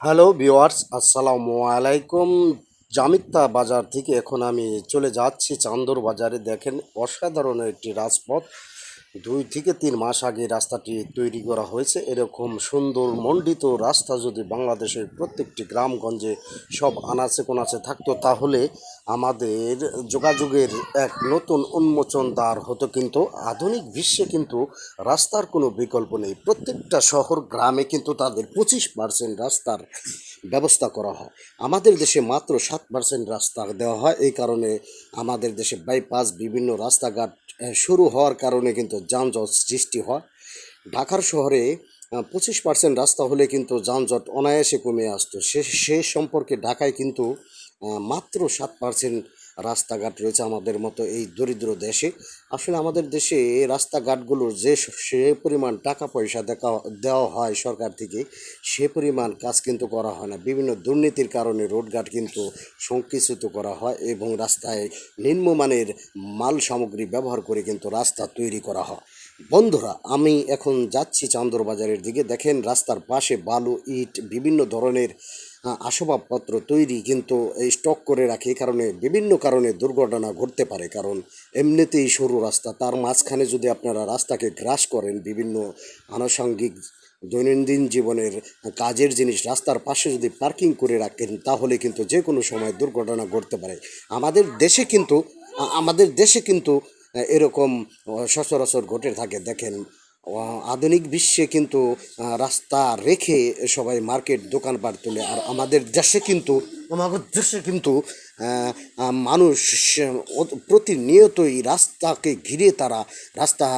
Hello viewers আসসালামু আলাইকুম জামিত্তা বাজার থেকে এখন আমি চলে যাচ্ছি চান্দর বাজারে দেখেন, অসাধারণ একটি রাজপথ। দুই থেকে তিন মাস আগে রাস্তাটি তৈরি করা হয়েছে। এরকম সুন্দর মণ্ডিত রাস্তা যদি বাংলাদেশের প্রত্যেকটি গ্রামগঞ্জে সব আনাচে কোনাচে থাকতো, তাহলে আমাদের যোগাযোগের এক নতুন উন্মোচন দ্বার হতো কিন্তু আধুনিক বিশ্বে কিন্তু রাস্তার কোনো বিকল্প নেই। প্রত্যেকটা শহর, গ্রামে কিন্তু তাদের পঁচিশ পার্সেন্ট রাস্তার ব্যবস্থা করা হয়। আমাদের দেশে মাত্র সাত পার্সেন্ট রাস্তা দেওয়া হয়। এই কারণে আমাদের দেশে বাইপাস, বিভিন্ন রাস্তাঘাট শুরু হওয়ার কারণে কিন্তু যানজট সৃষ্টি হয়। ঢাকার শহরে পঁচিশ পার্সেন্ট রাস্তা হলে কিন্তু যানজট অনায়াসে কমে আসতো। সে সে সম্পর্কে ঢাকায় কিন্তু মাত্র সাত পার্সেন্ট রাস্তাঘাট রয়েছে আমাদের মতো এই দরিদ্র দেশে। আসলে আমাদের দেশে রাস্তাঘাটগুলোর যে সে পরিমাণ টাকা পয়সা দেখা, দেওয়া হয় সরকার থেকে, সে পরিমাণ কাজ কিন্তু করা হয় না। বিভিন্ন দুর্নীতির কারণে রোডঘাট কিন্তু সংকুচিত করা হয় এবং রাস্তায় নিম্নমানের মাল সামগ্রী ব্যবহার করে কিন্তু রাস্তা তৈরি করা হয়। বন্ধুরা, আমি এখন যাচ্ছি চান্দর বাজারের দিকে। দেখেন রাস্তার পাশে বালু, ইট, বিভিন্ন ধরনের আসবাবপত্র তৈরি কিন্তু এই স্টক করে রাখে। এই কারণে বিভিন্ন কারণে দুর্ঘটনা ঘটতে পারে। কারণ এমনিতেই সরু রাস্তা, তার মাঝখানে যদি আপনারা রাস্তাকে গ্রাস করেন, বিভিন্ন আনুষঙ্গিক দৈনন্দিন জীবনের কাজের জিনিস রাস্তার পাশে যদি পার্কিং করে রাখেন, তাহলে কিন্তু যে কোনো সময় দুর্ঘটনা ঘটতে পারে। আমাদের দেশে কিন্তু আমাদের দেশে কিন্তু এরকম সচরাচর ঘটে থাকে। দেখেন আধুনিক বিশ্বে কিন্তু রাস্তা রেখে সবাই মার্কেট দোকানপাট তোলে। আর আমাদের দেশে কিন্তু, আমাদের দেশে কিন্তু মানুষ প্রতিনিয়তই রাস্তাকে ঘিরে তারা রাস্তা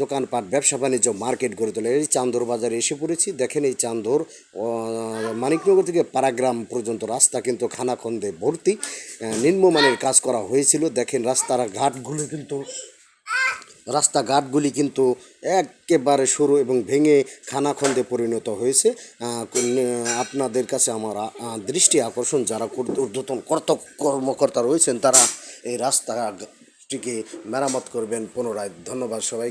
দোকানপাট, ব্যবসা বাণিজ্য, মার্কেট গড়ে তোলে। এই চান্দর বাজারে এসে পড়েছি। দেখেন এই চান্দর মানিকনগর থেকে পারাগ্রাম পর্যন্ত রাস্তা কিন্তু খানাখন্দে ভর্তি। নিম্নমানের কাজ করা হয়েছিল। দেখেন রাস্তার ঘাটগুলো কিন্তু রাস্তাঘাটগুলি কিন্তু একেবারে সরু এবং ভেঙে খানাখন্দে পরিণত হয়েছে। আপনাদের কাছে আমার দৃষ্টি আকর্ষণ যারা ঊর্ধ্বতন কর্ত, কর্মকর্তা রয়েছেন, তারা এই রাস্তাটিকে মেরামত করবেন পুনরায়। ধন্যবাদ সবাই